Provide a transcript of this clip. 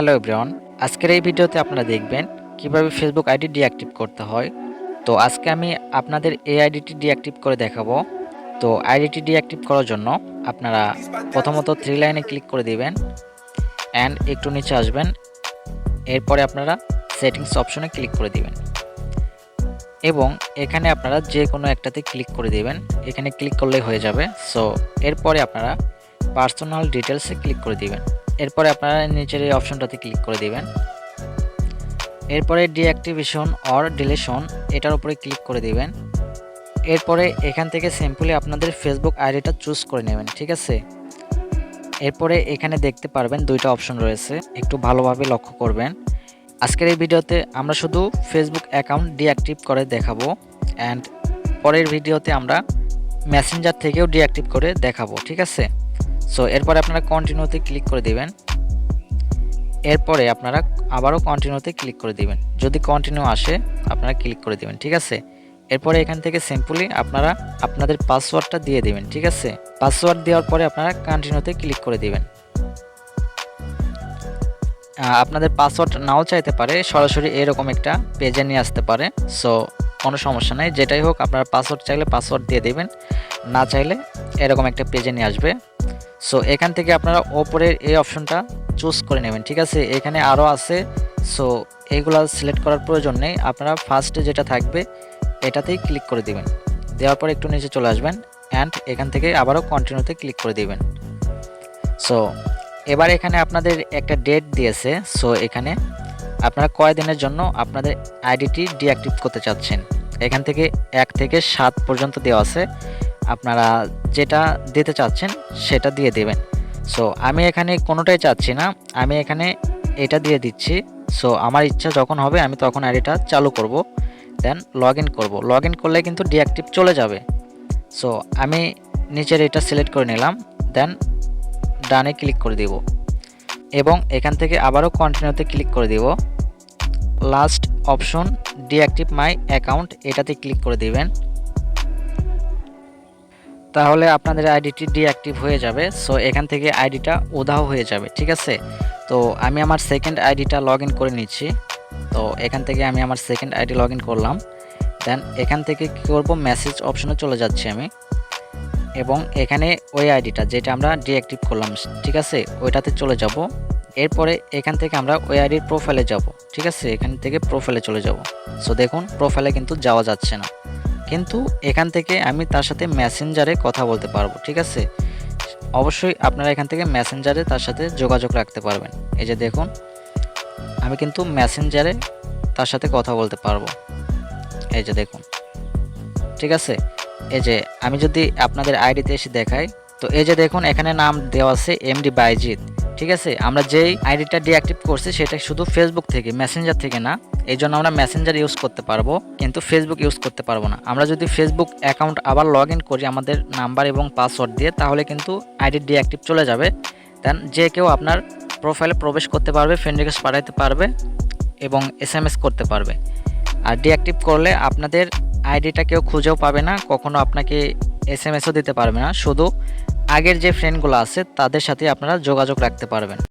Hello everyone, আজকের এই ভিডিওতে আপনারা দেখবেন কীভাবে ফেসবুক আইডি ডিঅ্যাক্টিভ করতে হয়। তো আজকে আমি আপনাদের এই আইডিটি ডিঅ্যাক্টিভ করে দেখাবো। তো আইডিটি ডিঅ্যাক্টিভ করার জন্য আপনারা প্রথমত থ্রি লাইনে ক্লিক করে দিবেন অ্যান্ড একটু নিচে আসবেন। এরপরে আপনারা সেটিংস অপশনে ক্লিক করে দিবেন। এবং এখানে আপনারা যে কোনো একটাতে ক্লিক করে দিবেন। এখানে ক্লিক করলেই হয়ে যাবে। সো এরপরে আপনারা পার্সোনাল ডিটেলসে ক্লিক করে দিবেন। এরপরে আপনারা নিচের এই অপশনটাতে ক্লিক করে দিবেন। এরপরে ডিঅ্যাক্টিভেশন অর ডিলেশন, এটার উপরে ক্লিক করে দিবেন। এরপরে এখান থেকে সিম্পলি আপনাদের ফেসবুক আইডিটা চুজ করে নেবেন, ঠিক আছে? এরপরে এখানে দেখতে পারবেন দুইটা অপশন রয়েছে, একটু ভালোভাবে লক্ষ্য করবেন। আজকের এই ভিডিওতে আমরা শুধু ফেসবুক অ্যাকাউন্ট ডিঅ্যাক্টিভ করে দেখাবো, অ্যান্ড পরের ভিডিওতে আমরা মেসেঞ্জার থেকেও ডিঅ্যাক্টিভ করে দেখাবো, ঠিক আছে? সো এরপরে আপনারা কন্টিনিউতে ক্লিক করে দিবেন। এরপরে আপনারা আবারও কন্টিনিউতে ক্লিক করে দিবেন। যদি কন্টিনিউ আসে, আপনারা ক্লিক করে দিবেন, ঠিক আছে? এরপরে এখান থেকে সিম্পলি আপনারা আপনাদের পাসওয়ার্ডটা দিয়ে দিবেন, ঠিক আছে? পাসওয়ার্ড দেওয়ার পরে আপনারা কন্টিনিউতে ক্লিক করে দিবেন। আপনাদের পাসওয়ার্ড নাও চাইতে পারে, সরাসরি এরকম একটা পেজে নিয়ে আসতে পারে। সো কোনো সমস্যা নেই, যেটাই হোক, আপনারা পাসওয়ার্ড চাইলে পাসওয়ার্ড দিয়ে দিবেন, না চাইলে এরকম একটা পেজে নিয়ে আসবে। সো এখান থেকে আপনারা ওপরের এই অপশনটা চুজ করে নেবেন, ঠিক আছে? এখানে আরও আছে। সো এইগুলা সিলেক্ট করার প্রয়োজন নেই। আপনারা ফার্স্টে যেটা থাকবে, এটাতেই ক্লিক করে দিবেন। দেওয়ার পর একটু নিচে চলে আসবেন অ্যান্ড এখান থেকে আবারও কন্টিনিউতে ক্লিক করে দিবেন। সো এবার এখানে আপনাদের একটা ডেট দিয়েছে। সো এখানে আপনারা কয় দিনের জন্য আপনাদের আইডিটি ডিঅ্যাক্টিভ করতে চাচ্ছেন? এখান থেকে এক থেকে সাত পর্যন্ত দেওয়া আছে। আপনারা যেটা দিতে চাচ্ছেন সেটা দিয়ে দেবেন। সো আমি এখানে কোনোটাই চাচ্ছি না। আমি এখানে এটা দিয়ে দিচ্ছি। সো আমার ইচ্ছা যখন হবে আমি তখন আইডিটা চালু করব দেন লগ ইন করব। লগ ইন করলে কিন্তু ডিঅ্যাক্টিভ চলে যাবে। সো আমি নিচের এটা সিলেক্ট করে নিলাম দেন ডানে ক্লিক করে দিব। এবং এখান থেকে আবারও কন্টিনিউতে ক্লিক করে দিব। Last option deactive my account এটাতে ক্লিক করে দিবেন। তাহলে আপনাদের আইডিটি ডিঅ্যাক্টিভ হয়ে যাবে। সো এখান থেকে আইডিটা উধাও হয়ে যাবে, ঠিক আছে? তো, আমি আমার সেকেন্ড আইডিটা লগ করে নিচ্ছি। তো, এখান থেকে আমি আমার সেকেন্ড আইডি লগ করলাম। দেন এখান থেকে কী করব? মেসেজ অপশনে চলে যাচ্ছি আমি। এবং এখানে ওই আইডিটা যেটা আমরা ডিঅ্যাক্টিভ করলাম, ঠিক আছে? ওইটাতে চলে যাব। এরপরে এখান থেকে আমরা ওই আইডির প্রোফাইলে যাব, ঠিক আছে? এখান থেকে প্রোফাইলে চলে যাব। সো দেখুন প্রোফাইলে কিন্তু যাওয়া যাচ্ছে না। কিন্তু এখান থেকে আমি তার সাথে মেসেঞ্জারে কথা বলতে পারব, ঠিক আছে? অবশ্যই আপনারা এখান থেকে মেসেঞ্জারে তার সাথে যোগাযোগ রাখতে পারবেন। এই যে দেখুন, আমি কিন্তু মেসেঞ্জারে তার সাথে কথা বলতে পারব। এই যে দেখুন, ঠিক আছে? এই যে আমি যদি আপনাদের আইডিতে এসে দেখাই, তো এই যে দেখুন, এখানে নাম দেওয়া আছে এমডি বাইজিৎ, ঠিক আছে? আমরা যেই আইডিটা ডিঅ্যাক্টিভ করছি সেটা শুধু ফেসবুক থেকে মেসেঞ্জার থেকে না এই জন্য আমরা মেসেঞ্জার ইউজ করতে পারব, কিন্তু ফেসবুক ইউজ করতে পারব না। আমরা যদি ফেসবুক অ্যাকাউন্ট আবার লগ করি আমাদের নাম্বার এবং পাসওয়ার্ড দিয়ে, তাহলে কিন্তু আইডি ডিঅ্যাক্টিভ চলে যাবে। দেন যে কেউ আপনার প্রোফাইলে প্রবেশ করতে পারবে ফ্রেন্ড রিকোয়েস্ট পাঠাতে পারবে এবং এস করতে পারবে। আর ডিঅ্যাক্টিভ করলে আপনাদের আইডিটা কেউ খুঁজেও পাবে না, কখনো আপনাকে এস এম এসও দিতে পারবে না। শুধু আগের যে ফ্রেন্ডগুলো আছে, তাদের সাথে আপনারা যোগাযোগ রাখতে পারবেন।